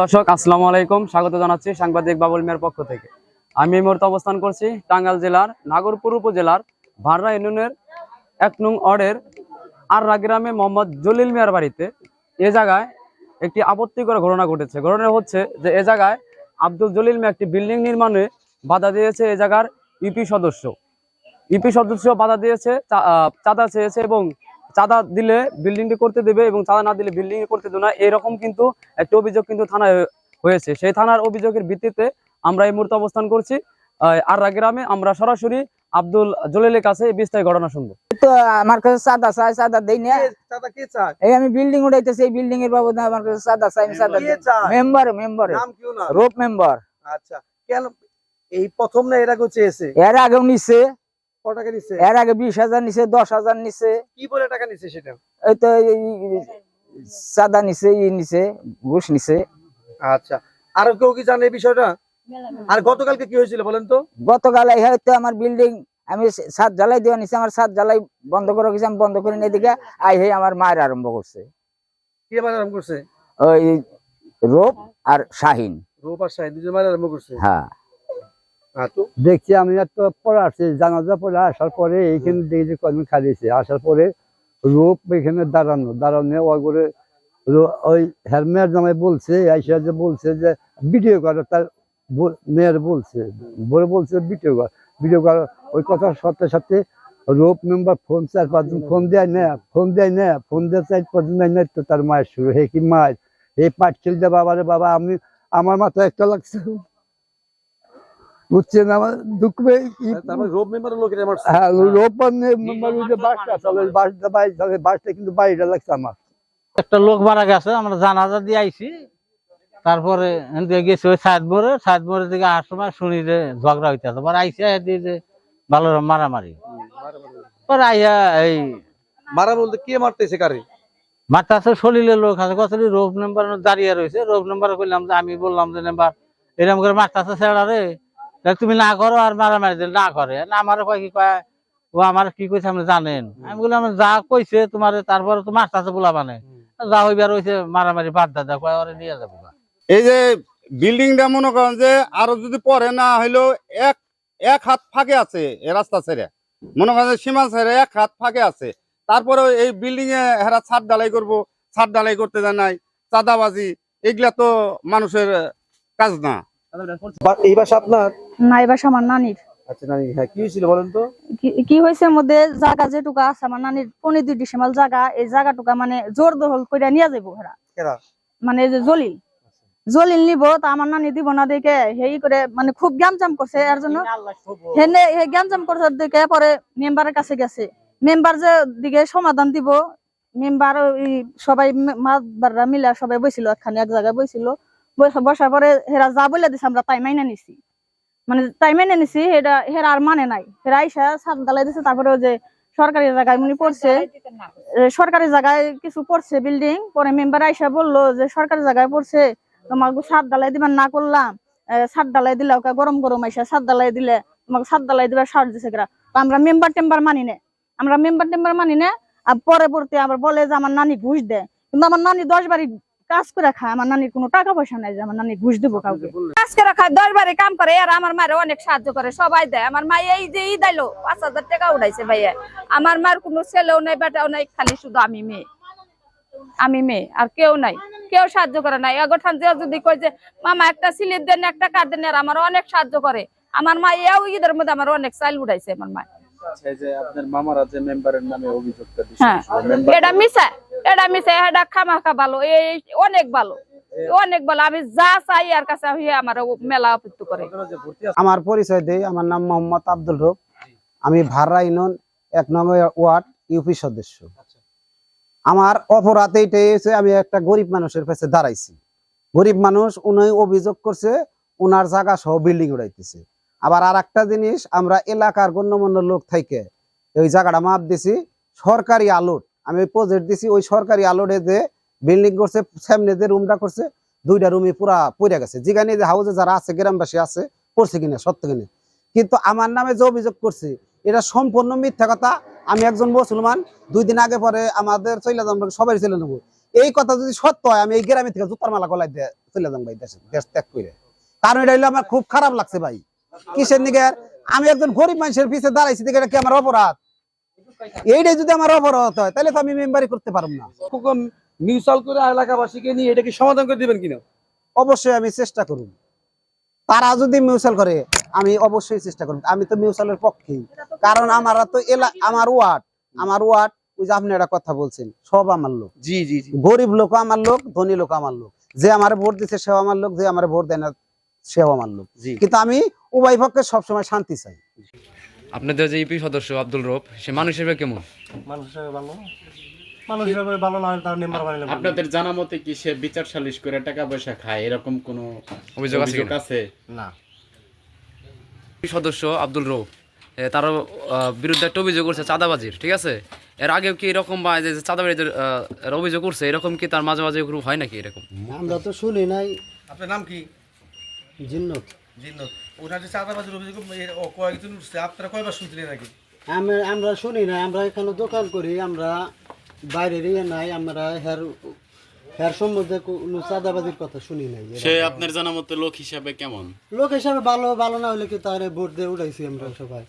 দর্শক, আসসালামু আলাইকুম। স্বাগত জানাচ্ছি সাংবাদিক বাবুল মিয়ার পক্ষ থেকে। আমি এই মুহূর্তে অবস্থান করছি টাঙ্গাইল জেলার, নাগরপুর উপজেলার ভাররা ইউনিয়নের এক নং ওয়ার্ডের আররা গ্রামে মোহাম্মদ জলিল মিয়ার বাড়িতে এ জায়গায় একটি আপত্তিকর ঘটনা ঘটেছে। ঘটনা হচ্ছে যে এ জায়গায় আব্দুল জলিল মিয়া একটি বিল্ডিং নির্মাণে বাধা দিয়েছে এ জায়গার ইপি সদস্য। ইপি সদস্য বাধা দিয়েছে চাঁদা চেয়েছে এবং চাঁদা দিলে বিল্ডিংটি করতে দেবে এবং চাঁদা না দিলে বিল্ডিং করতে দেবে না। এরকম কিন্তু একটা অভিযোগ কিন্তু থানায় হয়েছে। সেই থানার অভিযোগের ভিত্তিতে আমরা এই মুহূর্তে অবস্থান করছি। আররা গ্রামে আমরা সরাসরি আব্দুল জলিলের কাছে বিস্তারিত ঘটনা শুনব। তো আমার কাছে সাদা চাই সাদা দেই না। চাঁদা কে চায়? এই আমি বিল্ডিং উঠাইতেছি এই বিল্ডিং এর বাবদ আমার কাছে সাদা চাই আমি সাদা মেম্বার মেম্বার নাম কি ওনার? রোপ মেম্বার আচ্ছা। কেন এই প্রথম না এর আগে চেয়েছে? এর আগেও নিছে। টাকা নিচ্ছে এর আগে বিশ হাজার নিছে দশ হাজার নিছে। কি বলে টাকা নিচ্ছে সেটা? এই তো এই নিছে ই নিছে ঘুষ নিছে। আচ্ছা। আর কেউ কি জানে এই বিষয়টা? আর গতকালকে কি হয়েছিল বলেন তো? গতকাল এই হয়তো আমার বিল্ডিং আমি সাত জ্বালাই দেওয়া নিছে আমার সাত জ্বালাই বন্ধ করে গেছি আমি বন্ধ করে নিয়ে দিকে আই হে আমার মায়ের আরম্ভ করছে। কে আরম্ভ করছে? ওই রোপ আর শাহিন। রূপার সাহেব দুজন মারা আরম্ভ করছে? হ্যাঁ। দেখছি আমি তো পড়ে আসছি জানাজা পড়ে আসার পরে এইখানে দেখি কদিন কর্মী আসার পরে রূপ এখানে দাঁড়ানো দাঁড়ানো রো- ওই হেলমেট জামাই বলছে আইসা যে বলছে যে ভিডিও করে তার মেয়ের বলছে বলে বলছে ভিডিও কর ভিডিও কর ওই কথার সাথে সাথে রূপ মেম্বার ফোন চার পাঁচজন ফোন দেয় না ফোন দেয় না ফোন দেয় চার পাঁচজন দেয় না তো তার মায়ের শুরু। হে কি মায়ের এই পাট খেলতে বাবারে বাবা আমি আমার মাথায় একটা লাগছে। বুঝছেন আমার দুঃখ পেয়ে কি- তারপরে রোব মেম্বারের লোকের আমার হ্যাঁ রোপণ মানে বাসটা চলে বাসটা কিন্তু বাইরে লাগছে আমার। একটা লোক মারা গেছে আমরা জানাজা দিয়ে আইছি। তারপরে এদিকে গেছি ওই সাতবোরে সাতবোরের দিকে আসার সময় শুনি যে ঝগড়া হইতেছে পরে আইসা দিয়ে যে ভালো মারামারি। পরে আইয়া এই মারা বলতে কে মারতেছে কারে? মারতাছে সলিলের লোক আছে। কত রোপ নাম্বার দাঁড়িয়ে রয়েছে। রোপ নাম্বার করলাম যে আমি বললাম যে নাম্বার এরকম করে মারতাছে ছেড়া রে। তা তুমি না করো আর মারামারি দিলে না করে। না আমার কয় কি কয় ও আমার কি কইছে আপনি জানেন? আমি বললাম যা কইছে তোমার তারপরে তো মারতাছে বলা মানে। যা হইবার হইছে মারামারি বাদ দাদা কয় ওরে নিয়ে যাব এই যে বিল্ডিংটা মনে করেন যে আরও যদি পরে না হইলেও এক এক হাত ফাঁকে আছে এ রাস্তা ছেড়ে। মনে করেন যে সীমা ছেড়ে এক হাত ফাঁকে আছে। তারপরে এই বিল্ডিং এ হেরা ছাদ ঢালাই করব ছাদ ঢালাই করতে দেয় নাই চাঁদাবাজি এগুলা তো মানুষের কাজ না। এই বাসা আপনার না এবার আমার নানির। আচ্ছা নানি হ্যাঁ কি হয়েছিল বলেন তো? কি- কি হয়েছে মধ্যে জায়গা যেটুকা আছে আমার নানির পনেরো দুই ডিসেম্বর জায়গা এই জায়গাটুকা মানে জোর দখল করে নিয়ে যাব হেরা। মানে যে জলিল। জলিল নিব তা আমার নানি দিব না দেখে হেই করে মানে খুব গ্যামজাম করছে এর জন্য হেনে হে গ্যামজাম করছে দেখে পরে মেম্বারের কাছে গেছে। মেম্বার যে দিকে সমাধান দিব মেম্বার সবাই মাতবাররা মিলে সবাই বইছিল একখানে এক জায়গায় বইছিল। বসে- বসার পরে হেরা যা বলে দিছে আমরা তাই মাইনা নিছি। মানে তাই মেনে নিছি, হেরা হেরা আর মানে নাই। হেরা আইসা গালাই দিছে, তারপরে যে সরকারি জায়গায় উনি পড়ছে। সরকারি জায়গায় কিছু পড়ছে বিল্ডিং পরে মেম্বার আইসা বলল যে সরকারি জায়গায় পড়ছে, তোমাকে সাত ডালাই দিবার না করলাম। সাত ডালাই দিলে ওকে গরম গরম আইসা সাত ডালাই দিলে তোমাকে সাত ডালাই দিবার সার দিছে তো আমরা মেম্বার টেম্বার মানি না। আমরা মেম্বার টেম্বার মানি না, আর পরবর্তী আবার বলে যে আমার নানি ঘুষ দেয়। কিন্তু আমার নানি দশ বাড়ি কাজ করে খায় আমার নানির কোনো টাকা পয়সা নাই যে আমার নানি ঘুষ দেবো কাউকে। কাজ করে খায় দশ বারে কাম করে আর আমার মায়ের অনেক সাহায্য করে সবাই দেয়। আমার মা এই যে ই দিলো পাঁচ হাজার টাকা উঠাইছে ভাইয়া। আমার মার কোনো ছেলেও নাই বেটাও নাই খালি শুধু আমি মেয়ে। আমি মেয়ে আর কেউ নাই। কেউ সাহায্য করে নাই। এগোঠান যে যদি কই যে মামা একটা স্লিপ দেন একটা কার্ড দেন আর আমার অনেক সাহায্য করে। আমার মা এও ঈদের মধ্যে আমার অনেক চাইল উঠাইছে আমার মা আচ্ছা আপনার মামারা যে মেম্বারের নামে অভিযোগটা হ্যাঁ এটা মিশা এটা মিশা এটা খামাখা ভালো এই অনেক ভালো অনেক ভালো। আমি যা চাই আর কাছে আমার মেলা অপেক্ষা করে। আমার পরিচয় দেই আমার নাম মোহাম্মদ আব্দুল রব। আমি ভাররা ইউনিয়ন এক নম্বর ওয়ার্ড ইউপি সদস্য। আমার অপরাধ এইটাই হয়েছে আমি একটা গরিব মানুষের কাছে দাঁড়াইছি। গরিব মানুষ উনি অভিযোগ করছে উনার জায়গা সহ বিল্ডিং উড়াইতেছে। আবার আর একটা জিনিস আমরা এলাকার গণ্যমান্য লোক থেকে ওই জায়গাটা মাপ দিছি সরকারি আলোট। আমি প্রজেক্ট দিছি, ওই সরকারি আলোডে যে বিল্ডিং করছে, সামনে যে রুমটা করছে, দুইটা রুমই পুরা পড়ে গেছে। যেখানে যে হাউসে যারা আছে, গ্রামবাসী আছে, করছে কিনা, সত্য কিনা। কিন্তু আমার নামে যে অভিযোগ করছে, এটা সম্পূর্ণ মিথ্যা কথা। আমি একজন মুসলমান, দুই দিন আগে পরে আমাদের চলে যাব সবাই চলে নেব। এই কথা যদি সত্য হয়, আমি এই গ্রামে থেকে জুতার মালা গলায় চলে যাম ভাই, দেশে দেশ ত্যাগ করে কারণ এটা হইল আমার খুব খারাপ লাগছে ভাই। কিসের নিকে আমি একজন গরিব মানুষের পিছে দাঁড়াইছি দেখে এটা কি আমার অপরাধ? এইটাই যদি আমার অপরাধ হয় তাহলে তো আমি মেম্বারি করতে পারব না। মিউচুয়াল করে এলাকাবাসীকে নিয়ে এটাকে সমাধান করে দিবেন কিনা? অবশ্যই আমি চেষ্টা করব তারা যদি মিউচুয়াল করে আমি অবশ্যই চেষ্টা করব আমি তো মিউচুয়ালের পক্ষেই। কারণ আমার তো এলা আমার ওয়ার্ড আমার ওয়ার্ড ওই যে আপনি একটা কথা বলছেন সব আমার লোক। জি জি গরিব লোক আমার লোক ধনী লোক আমার লোক। যে আমার ভোট দিচ্ছে সেও আমার লোক যে আমার ভোট দেয় না সেও আমার লোক। জি। কিন্তু আমি উভয় পক্ষে সবসময় শান্তি চাই। আপনাদের যে ইপি সদস্য আব্দুল রব সে মানুষ হিসেবে কেমন? মানুষ হিসাবে ভালো। মানুষ হিসাবে ভালো না তার মেম্বার বানাইলে আপনাদের জানা মতে কি সে বিচার সালিশ করে টাকা পয়সা খায়? এরকম কোনো অভিযোগ আছে না। সদস্য আব্দুল রব আহ, বিরুদ্ধে একটা অভিযোগ করছে চাঁদাবাজির ঠিক আছে? এর আগেও কি এরকম বা যে চাঁদাবাজির অভিযোগ করছে এরকম কি তার মাঝে মাঝে গ্রুপ হয় নাকি এরকম? আমরা তো শুনি নাই। আপনার নাম কি? জিন্নত। জিন্নত। ওনার যে চাঁদাবাজির অভিযোগ কয়েকজন উঠছে। আপনারা কয়বার শুনছিলেন নাকি? আমরা আমরা শুনি না আমরা এখানে দোকান করি আমরা বাইরের ইয়ে নাই আমরা হের হের সম্বন্ধে কোনো চাঁদাবাজির কথা শুনি নাই। সে আপনার জানা মতে লোক হিসাবে কেমন? লোক হিসাবে ভালো ভালো না হলে কি তারে ভোট দিয়ে উঠাইছি আমরা সবাই।